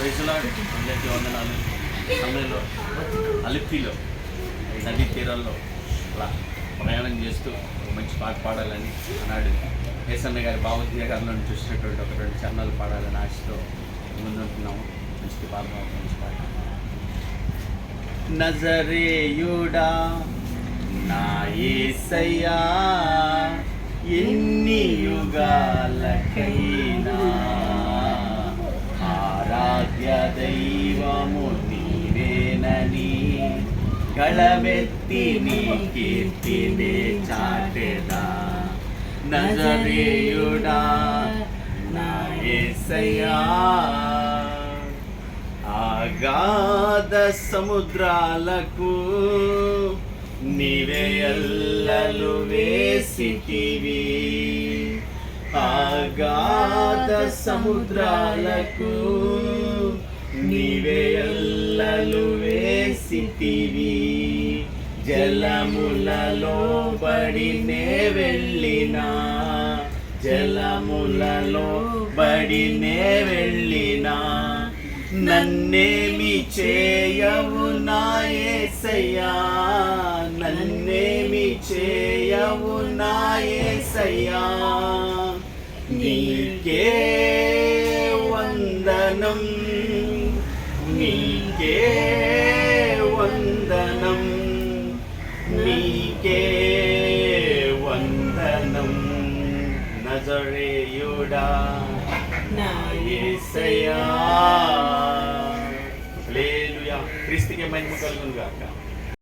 వయసులో అందరికీ వందనాలు. సమయంలో అలిపిలో నదీ తీరాల్లో అలా ప్రయాణం చేస్తూ మంచి పాట పాడాలని అన్నాడు. ఏసన్న గారి భావోద్వేగ చూసినటువంటి ఒక రెండు చరణాలు పాడాలని ఆశతో ముందుంటున్నాము. మంచి పాట మంచి పాట. నజరేయుడా నా ఎన్ని యుగాలకైనా ఆరాధ్య దైవము నీవేనని గళమెత్తి నీ కీర్తినే చాటెదా నజరేయుడా నా యేసయ్యా ఆగాధ సముద్రాలకు నీవే అల్లలు వేసిటివి ఆగాధ సముద్రాలకు నీవే ఎల్లలు వేసిటివి జలములలో బడినే వెళ్ళినా జలములలో బడినే వెళ్ళినా నన్నేమి చేయవు నా యేసయ్యా నన్నేమి చేయవు నా నీకే వందనం నీకే వందనం నీకే వందనం. నజరేయుడా నా యేసయ్యా హల్లెలూయా. క్రీస్తుకి మహిమ కలుగును గాక